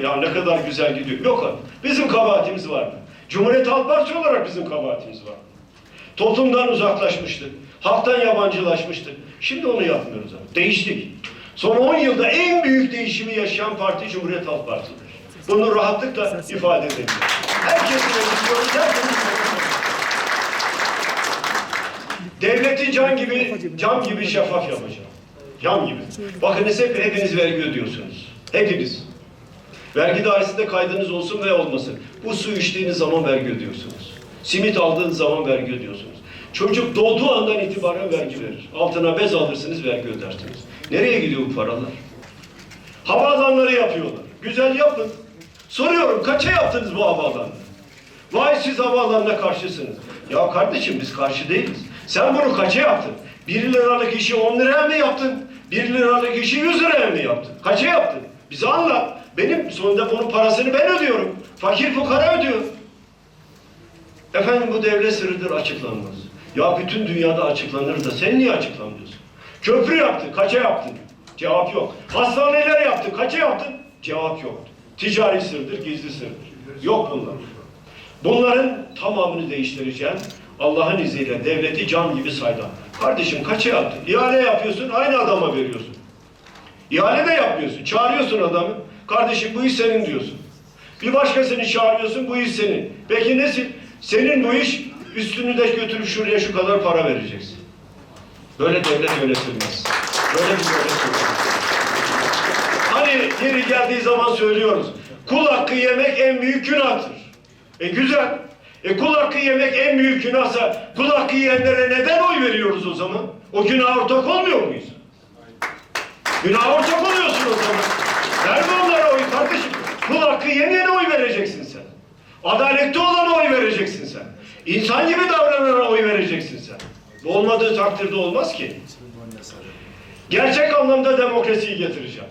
Ya ne kadar güzel gidiyor. Yok abi. Bizim kabahatimiz var mı? Cumhuriyet Halk Partisi olarak bizim kabahatimiz var? Toplumdan uzaklaşmıştık. Halktan yabancılaşmıştık. Şimdi onu yapmıyoruz abi. Değiştik. Son 10 yılda en büyük değişimi yaşayan parti Cumhuriyet Halk Partisi'dir. Bunu rahatlıkla ifade edebilirim. Herkesi bekliyoruz. Herkesi Devleti can gibi, cam gibi şeffaf yapacağım. Cam gibi. Bakınız hep, hepiniz vergi ödüyorsunuz. Hepiniz. Vergi dairesinde kaydınız olsun ve olmasın. Bu su içtiğiniz zaman vergi ödüyorsunuz. Simit aldığınız zaman vergi ödüyorsunuz. Çocuk doğduğu andan itibaren vergi verir. Altına bez alırsınız, vergi ödersiniz. Nereye gidiyor bu paralar? Havaalanları yapıyorlar. Güzel yapın. Soruyorum kaça yaptınız bu havaalanını? Vay siz havaalanına karşısınız. Ya kardeşim biz karşı değiliz. Sen bunu kaça yaptın? 1 liralık işi 10 liraya mı yaptın? 1 liralık işi 100 liraya mı yaptın? Kaça yaptın? Bize anlat. Benim sonunda bunun parasını ben ödüyorum. Fakir fukara ödüyor. Efendim bu devlet sırrıdır açıklanmaz. Ya bütün dünyada açıklanır da sen niye açıklamıyorsun? Köprü yaptın, kaça yaptın? Cevap yok. Hastaneler yaptın, kaça yaptın? Cevap yok. Ticari sırdır, gizli sırdır. Yok bunlar. Bunların tamamını değiştireceğim. Allah'ın izniyle devleti cam gibi saydan. Kardeşim kaça yaptın? İhale yapıyorsun, aynı adama veriyorsun. İhale de yapmıyorsun. Çağırıyorsun adamı. Kardeşim bu iş senin diyorsun. Bir başkasını çağırıyorsun, bu iş senin. Peki nesin? Senin bu iş üstünü de götürüp şuraya şu kadar para vereceksin. Böyle devlet yönetilmez. Böyle bir devlet yönetilmez. Hani yeri geldiği zaman söylüyoruz. Kul hakkı yemek en büyük günahtır. E güzel. E kul hakkı yemek en büyük günahsa kul hakkı yiyenlere neden oy veriyoruz o zaman? O günah ortak olmuyor muyuz? Günah ortak oluyorsun o zaman. Verme onlara oy kardeşim. Kul hakkı yemeyene oy vereceksin sen. Adaletli olana oy vereceksin sen. İnsan gibi davranana oy vereceksin sen. Bu olmadığı takdirde olmaz ki. Gerçek anlamda demokrasiyi getireceğim.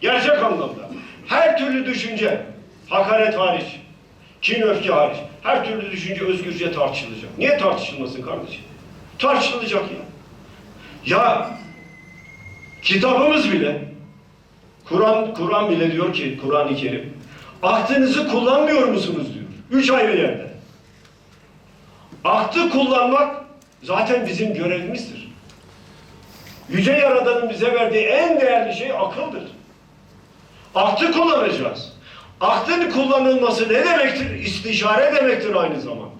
Gerçek anlamda. Her türlü düşünce, hakaret hariç, kin öfke hariç, her türlü düşünce özgürce tartışılacak. Niye tartışılmasın kardeşim? Tartışılacak ya. Ya kitabımız bile, Kur'an Kur'an bile diyor ki, Kur'an-ı Kerim, aklınızı kullanmıyor musunuz diyor. Üç ayrı yerde. Aktı kullanmak zaten bizim görevimizdir. Yüce Yaradan'ın bize verdiği en değerli şey akıldır. Aktı kullanacağız. Aktın kullanılması ne demektir? İstişare demektir aynı zamanda.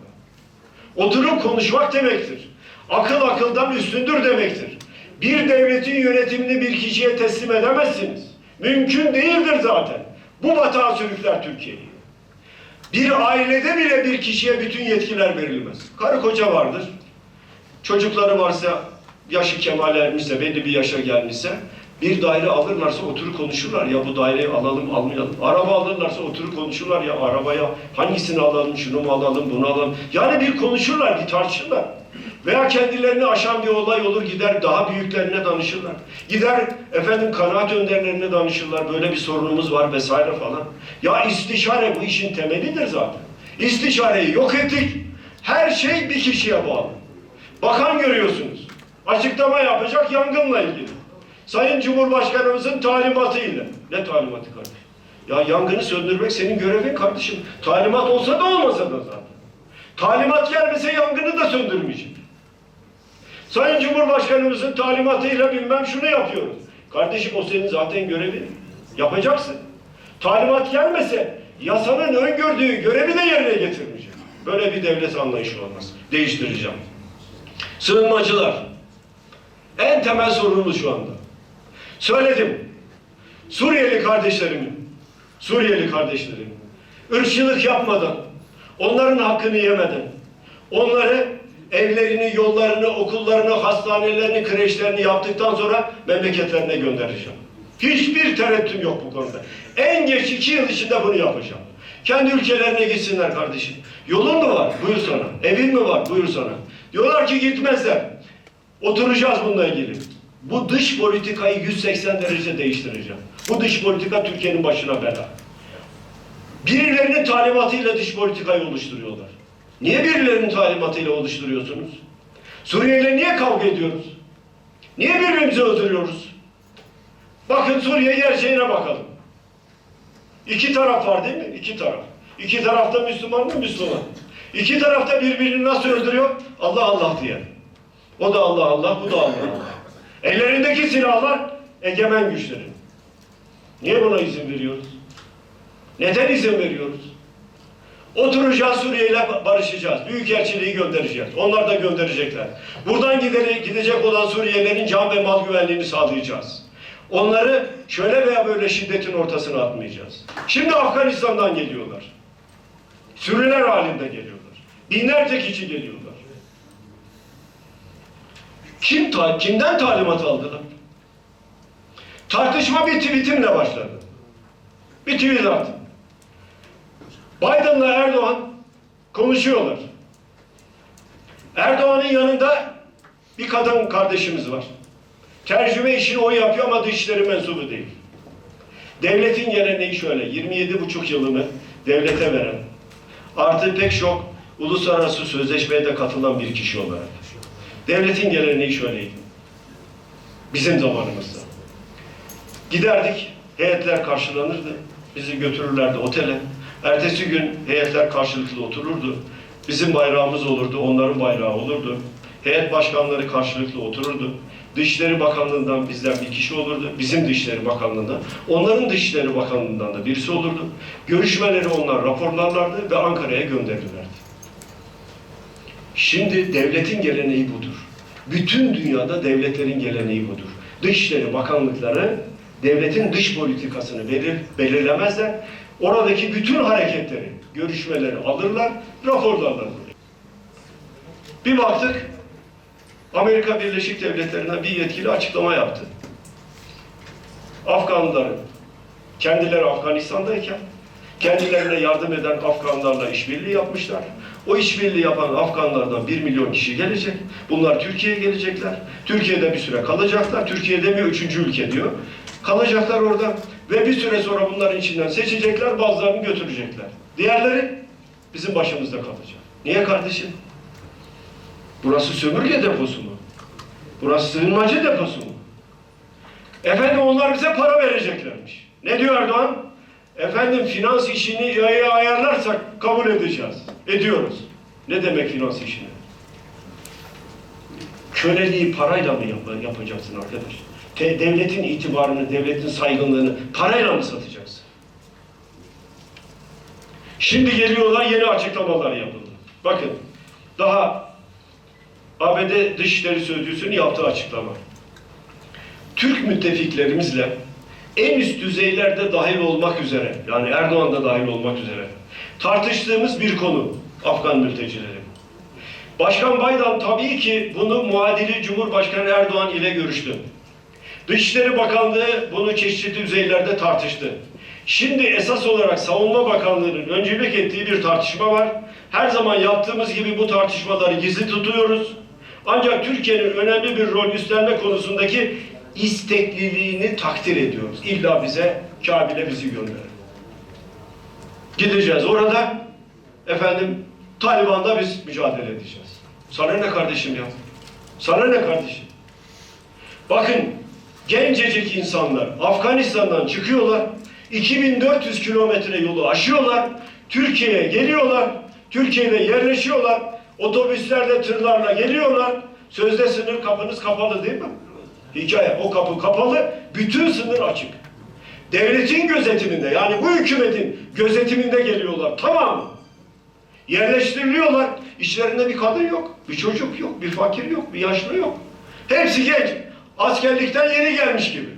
Oturup konuşmak demektir. Akıl akıldan üstündür demektir. Bir devletin yönetimini bir kişiye teslim edemezsiniz. Mümkün değildir zaten. Bu batağa sürükler Türkiye'yi. Bir ailede bile bir kişiye bütün yetkiler verilmez. Karı koca vardır. Çocukları varsa, yaşı kemal ermişse, belli bir yaşa gelmişse bir daire alırlarsa oturup konuşurlar. Ya bu daireyi alalım, almayalım. Araba alırlarsa oturup konuşurlar. Ya arabaya hangisini alalım, şunu mu alalım, bunu alalım. Yani bir konuşurlar, bir tartışırlar. Veya kendilerini aşan bir olay olur gider daha büyüklerine danışırlar. Gider efendim kanaat önderlerine danışırlar. Böyle bir sorunumuz var vesaire falan. Ya istişare bu işin temelidir zaten. İstişareyi yok ettik. Her şey bir kişiye bağlı. Bakan görüyorsunuz. Açıklama yapacak yangınla ilgili. Sayın Cumhurbaşkanımızın talimatıyla. Ne talimatı kardeşim? Ya yangını söndürmek senin görevin kardeşim. Talimat olsa da olmasa da zaten. Talimat gelmese yangını da söndürmeyecek. Sayın Cumhurbaşkanımızın talimatıyla bilmem şunu yapıyoruz. Kardeşim o senin zaten görevin. Yapacaksın. Talimat gelmese yasanın öngördüğü görevi de yerine getirmeyecek. Böyle bir devlet anlayışı olmaz. Değiştireceğim. Sığınmacılar. En temel sorunumuz şu anda. Söyledim. Suriyeli kardeşlerimin, Suriyeli kardeşlerimin ırkçılık yapmadan, onların hakkını yemeden, onları evlerini, yollarını, okullarını, hastanelerini, kreşlerini yaptıktan sonra memleketlerine göndereceğim. Hiçbir tereddütüm yok bu konuda. En geç iki yıl içinde bunu yapacağım. Kendi ülkelerine gitsinler kardeşim. Yolun mu var? Buyur sana. Evin mi var? Buyur sana. Diyorlar ki gitmezler. Oturacağız bununla ilgili. Bu dış politikayı 180 derece değiştireceğim. Bu dış politika Türkiye'nin başına bela. Birilerinin talimatıyla dış politikayı oluşturuyorlar. Niye birilerinin talimatıyla oluşturuyorsunuz? Suriye'yle niye kavga ediyoruz? Niye birbirimizi öldürüyoruz? Bakın Suriye gerçeğine bakalım. İki taraf var değil mi? İki taraf. İki tarafta Müslüman mı? Müslüman. İki tarafta birbirini nasıl öldürüyor? Allah Allah diye. O da Allah Allah, bu da Allah Allah. Ellerindeki silahlar egemen güçlerin. Niye buna izin veriyoruz? Neden izin veriyoruz? Oturacağız Suriye ile barışacağız. Büyükelçiliği göndereceğiz. Onlar da gönderecekler. Buradan gidecek olan Suriyelilerin can ve mal güvenliğini sağlayacağız. Onları şöyle veya böyle şiddetin ortasına atmayacağız. Şimdi Afganistan'dan geliyorlar. Sürüler halinde geliyorlar. Binlerce kişi geliyorlar. Kim ta kimden talimat aldılar? Tartışma bir tweetimle başladı. Bir tweet attım. Biden'la Erdoğan konuşuyorlar. Erdoğan'ın yanında bir kadın kardeşimiz var. Tercüme işini o yapıyor ama dışişleri mensubu değil. Devletin geleneği şöyle, 27,5 yılını devlete veren, artı pek çok uluslararası sözleşmeye de katılan bir kişi olarak. Devletin geleneği şöyleydi. Bizim zamanımızda. Giderdik, heyetler karşılanırdı. Bizi götürürlerdi otele. Ertesi gün heyetler karşılıklı otururdu. Bizim bayrağımız olurdu, onların bayrağı olurdu. Heyet başkanları karşılıklı otururdu. Dışişleri Bakanlığı'ndan bizden bir kişi olurdu. Bizim Dışişleri Bakanlığı'ndan. Onların Dışişleri Bakanlığı'ndan da birisi olurdu. Görüşmeleri onlar raporlarlardı ve Ankara'ya gönderirlerdi. Şimdi devletin geleneği budur. Bütün dünyada devletlerin geleneği budur. Dışişleri Bakanlıkları devletin dış politikasını belir, belirlemezler. Oradaki bütün hareketleri, görüşmeleri alırlar, raporlarlar. Bir baktık, Amerika Birleşik Devletleri'nden bir yetkili açıklama yaptı. Afganlıların kendileri Afganistan'dayken kendilerine yardım eden Afganlarla işbirliği yapmışlar. O işbirliği yapan Afganlardan bir milyon kişi gelecek. Bunlar Türkiye'ye gelecekler. Türkiye'de bir süre kalacaklar. Türkiye demiyor, üçüncü ülke diyor. Kalacaklar orada ve bir süre sonra bunların içinden seçecekler, bazılarını götürecekler. Diğerleri bizim başımızda kalacak. Niye kardeşim? Burası sömürge deposu mu? Burası sığınmacı deposu mu? Efendim onlar bize para vereceklermiş. Ne diyor Erdoğan? Efendim finans işini iyi ayarlarsak kabul edeceğiz. Ediyoruz. Ne demek finans işini? Köleliği parayla mı yap- yapacaksın arkadaş? Devletin itibarını, devletin saygınlığını parayla mı satacaksın? Şimdi geliyorlar yeni açıklamalar yapıldı. Bakın daha ABD Dışişleri Sözcüsü'nün yaptığı açıklama. Türk müttefiklerimizle en üst düzeylerde dahil olmak üzere, yani Erdoğan da dahil olmak üzere tartıştığımız bir konu Afgan mültecileri. Başkan Biden tabii ki bunu muadili Cumhurbaşkanı Erdoğan ile görüştü. Dışişleri Bakanlığı bunu çeşitli düzeylerde tartıştı. Şimdi esas olarak Savunma Bakanlığı'nın öncülük ettiği bir tartışma var. Her zaman yaptığımız gibi bu tartışmaları gizli tutuyoruz. Ancak Türkiye'nin önemli bir rol üstlenme konusundaki istekliliğini takdir ediyoruz. İlla bize, Kabil'e bizi gönderin. Gideceğiz orada, efendim Taliban'da biz mücadele edeceğiz. Sana ne kardeşim ya? Sana ne kardeşim? Bakın gencecik insanlar Afganistan'dan çıkıyorlar. 2400 kilometre yolu aşıyorlar. Türkiye'ye geliyorlar. Türkiye'de yerleşiyorlar. Otobüslerle, tırlarla geliyorlar. Sözde sınır kapınız kapalı değil mi? Hikaye. O kapı kapalı. Bütün sınır açık. Devletin gözetiminde yani bu hükümetin gözetiminde geliyorlar. Tamam. Yerleştiriliyorlar. İçlerinde bir kadın yok, bir çocuk yok, bir fakir yok, bir yaşlı yok. Hepsi genç. Askerlikten yeni gelmiş gibi.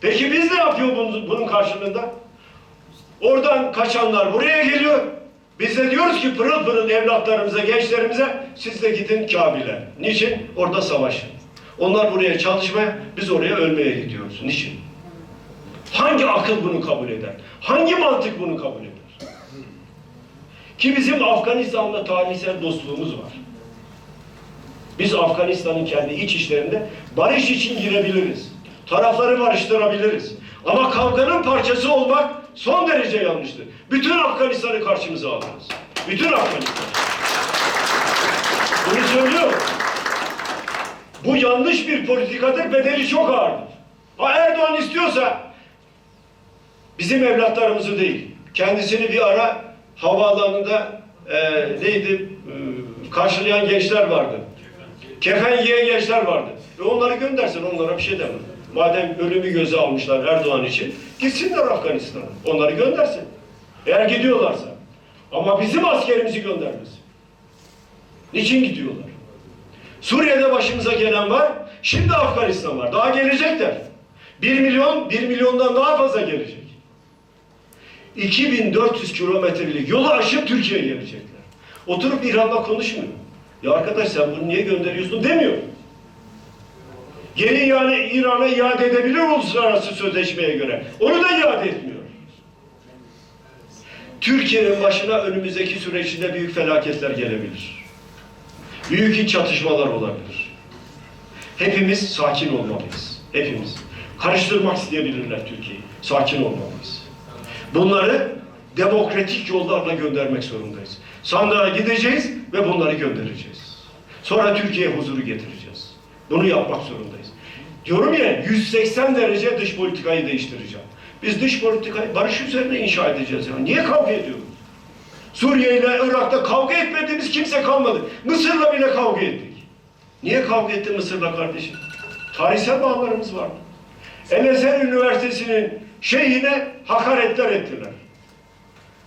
Peki biz ne yapıyor bunun, karşılığında? Oradan kaçanlar buraya geliyor. Biz de diyoruz ki pırıl pırıl evlatlarımıza, gençlerimize siz de gidin Kabil'e. Niçin? Orada savaşın. Onlar buraya çalışmaya, biz oraya ölmeye gidiyoruz. Niçin? Hangi akıl bunu kabul eder? Hangi mantık bunu kabul eder? Ki bizim Afganistan'la tarihsel dostluğumuz var. Biz Afganistan'ın kendi iç işlerinde barış için girebiliriz. Tarafları barıştırabiliriz. Ama kavganın parçası olmak son derece yanlıştır. Bütün Afganistan'ı karşımıza alırız. Bütün Afganistan. Bunu söylüyorum. Bu yanlış bir politikadır, bedeli çok ağırdır. Ha Erdoğan istiyorsa bizim evlatlarımızı değil, kendisini bir ara havaalanında e, neydi e, karşılayan gençler vardı. Kefen giyen gençler vardı. Ve onları göndersin, onlara bir şey demem. Madem ölümü göze almışlar Erdoğan için, gitsinler Afganistan'a. Onları göndersin. Eğer gidiyorlarsa. Ama bizim askerimizi göndermesin. Niçin gidiyorlar? Suriye'de başımıza gelen var, şimdi Afganistan var. Daha gelecekler. Bir milyon, bir milyondan daha fazla gelecek. 2400 kilometrelik yolu aşıp Türkiye'ye gelecekler. Oturup İran'la konuşmuyor. Ya arkadaş sen bunu niye gönderiyorsun demiyor. Geri yani İran'a iade edebilir uluslararası sözleşmeye göre. Onu da iade etmiyor. Türkiye'nin başına önümüzdeki süreçte büyük felaketler gelebilir. Büyük çatışmalar olabilir. Hepimiz sakin olmalıyız. Hepimiz. Karıştırmak isteyebilirler Türkiye'yi. Sakin olmalıyız. Bunları demokratik yollarla göndermek zorundayız. Sandığa gideceğiz ve bunları göndereceğiz. Sonra Türkiye'ye huzuru getireceğiz. Bunu yapmak zorundayız. Diyorum ya 180 derece dış politikayı değiştireceğim. Biz dış politikayı barış üzerine inşa edeceğiz. Yani. Niye kavga ediyoruz? Suriye ile Irak'ta kavga etmediğimiz kimse kalmadı. Mısır'la bile kavga ettik. Niye kavga etti Mısır'la kardeşim? Tarihsel bağlarımız vardı. El-Ezer Üniversitesi'nin şeyhine hakaretler ettiler.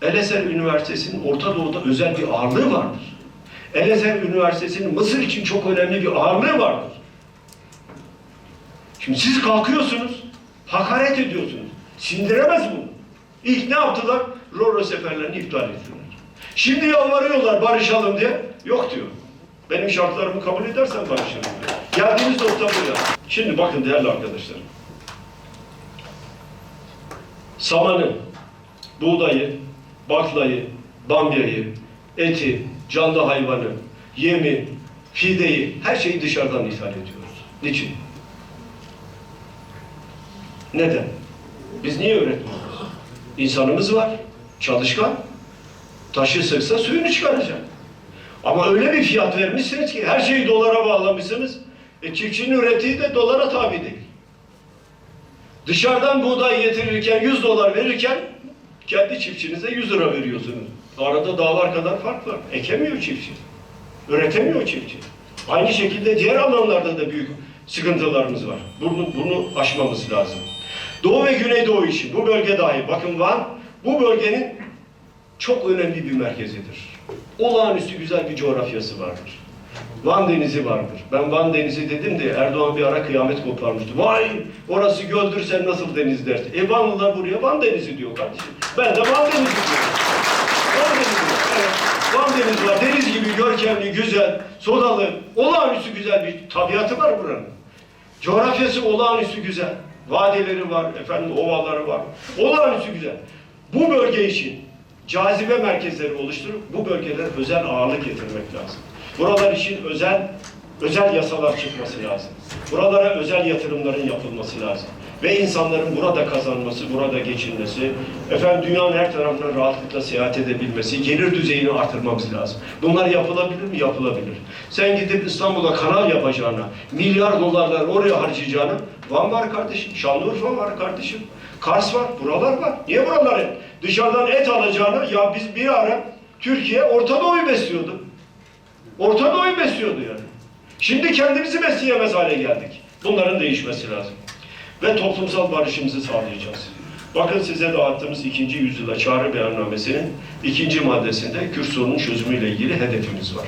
El-Ezer Üniversitesi'nin Orta Doğu'da özel bir ağırlığı vardır. El-Ezer Üniversitesi'nin Mısır için çok önemli bir ağırlığı vardır. Şimdi siz kalkıyorsunuz, hakaret ediyorsunuz. Sindiremez bunu. İlk ne yaptılar? Roro seferlerini iptal ettiler. Şimdi yalvarıyorlar barışalım diye. Yok diyor. Benim şartlarımı kabul edersen barışalım diyor. Geldiğimiz nokta bu ya. Şimdi bakın değerli arkadaşlarım. Samanı, buğdayı, baklayı, bamyayı, eti, canlı hayvanı, yemi, fideyi, her şeyi dışarıdan ithal ediyoruz. Niçin? Neden? Biz niye öğretmiyoruz? İnsanımız var, çalışkan. Taşı sıksa suyunu çıkaracak. Ama öyle bir fiyat vermişsiniz ki her şeyi dolara bağlamışsınız. E çiftçinin ürettiği de dolara tabi değil. Dışarıdan buğday getirirken 100 dolar verirken kendi çiftçinize 100 lira veriyorsunuz. Arada dağlar kadar fark var. Ekemiyor çiftçi. Üretemiyor çiftçi. Aynı şekilde diğer alanlarda da büyük sıkıntılarımız var. Bunu, bunu aşmamız lazım. Doğu ve Güneydoğu için bu bölge dahi bakın Van bu bölgenin çok önemli bir merkezidir. Olağanüstü güzel bir coğrafyası vardır. Van Denizi vardır. Ben Van Denizi dedim de Erdoğan bir ara kıyamet koparmıştı. Vay orası göldür sen nasıl deniz dersin. E Vanlılar buraya Van Denizi diyor kardeşim. Ben de Van Denizi diyorum. Van Denizi. Evet. Van Denizi var. Deniz gibi görkemli, güzel, sodalı, olağanüstü güzel bir tabiatı var buranın. Coğrafyası olağanüstü güzel. Vadileri var, efendim ovaları var. Olağanüstü güzel. Bu bölge için cazibe merkezleri oluşturup bu bölgelere özel ağırlık getirmek lazım. Buralar için özel özel yasalar çıkması lazım. Buralara özel yatırımların yapılması lazım. Ve insanların burada kazanması, burada geçinmesi, efendim dünyanın her tarafına rahatlıkla seyahat edebilmesi, gelir düzeyini artırmamız lazım. Bunlar yapılabilir mi? Yapılabilir. Sen gidip İstanbul'a kanal yapacağına, milyar dolarlar oraya harcayacağına, Van var kardeşim, Şanlıurfa var kardeşim, Kars var, buralar var. Niye buraları? Dışarıdan et alacağına, ya biz bir ara Türkiye Orta Doğu'yu besliyordu. Orta Doğu'yu besliyordu yani. Şimdi kendimizi besleyemez hale geldik. Bunların değişmesi lazım. Ve toplumsal barışımızı sağlayacağız. Bakın size dağıttığımız ikinci yüzyıla çağrı beyannamesinin ikinci maddesinde Kürt sorunun çözümüyle ilgili hedefimiz var.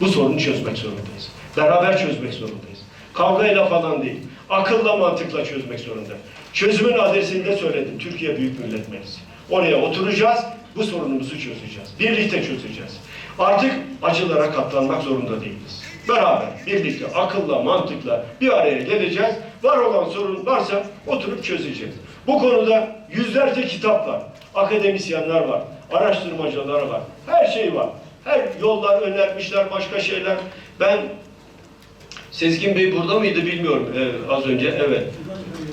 Bu sorunu çözmek zorundayız. Beraber çözmek zorundayız. Kavgayla falan değil. Akılla mantıkla çözmek zorunda. Çözümün adresini de söyledim. Türkiye Büyük Millet Meclisi. Oraya oturacağız, bu sorunumuzu çözeceğiz. Birlikte çözeceğiz. Artık acılara katlanmak zorunda değiliz. Beraber, birlikte, akılla, mantıkla bir araya geleceğiz. Var olan sorun varsa oturup çözeceğiz. Bu konuda yüzlerce kitap var. Akademisyenler var, araştırmacılar var. Her şey var. Her yollar önermişler, başka şeyler. Ben Sezgin Bey burada mıydı bilmiyorum ee, az önce. Evet.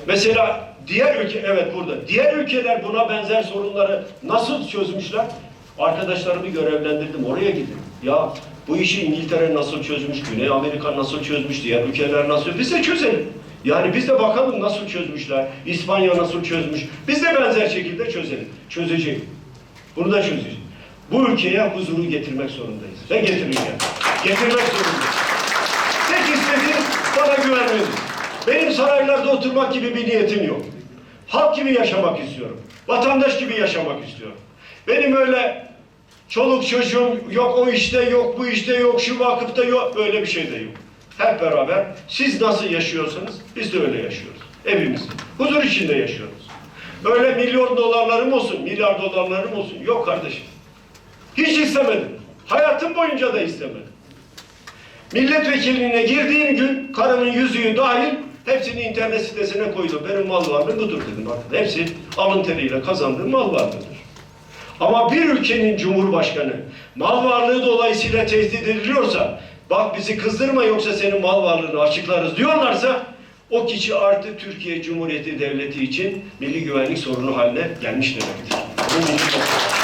Mesela diğer ülke evet burada. Diğer ülkeler buna benzer sorunları nasıl çözmüşler? Arkadaşlarımı görevlendirdim. Oraya gidin. Ya bu işi İngiltere nasıl çözmüş, Güney Amerika nasıl çözmüş, diğer ülkeler nasıl? Biz de çözelim. Yani biz de bakalım nasıl çözmüşler. İspanya nasıl çözmüş. Biz de benzer şekilde çözelim. Çözeceğiz. Bunu da çözeceğiz. Bu ülkeye huzuru getirmek zorundayız. Ve getireceğiz. Getirmek zorundayız. Tek istediğim bana güvenmeniz. Benim saraylarda oturmak gibi bir niyetim yok. Halk gibi yaşamak istiyorum. Vatandaş gibi yaşamak istiyorum. Benim öyle çoluk çocuğum yok o işte yok bu işte yok şu vakıfta yok böyle bir şey de yok. Hep beraber siz nasıl yaşıyorsanız biz de öyle yaşıyoruz. Evimizde. Huzur içinde yaşıyoruz. Öyle milyon dolarlarım olsun, milyar dolarlarım olsun. Yok kardeşim. Hiç istemedim. Hayatım boyunca da istemedim. Milletvekilliğine girdiğim gün karımın yüzüğü dahil hepsini internet sitesine koydum. Benim mal varlığım budur dedim bakın. Hepsi alın teriyle kazandığım mal varlığıdır. Ama bir ülkenin cumhurbaşkanı mal varlığı dolayısıyla tehdit ediliyorsa bak bizi kızdırma yoksa senin mal varlığını açıklarız diyorlarsa o kişi artık Türkiye Cumhuriyeti Devleti için milli güvenlik sorunu haline gelmiş demektir.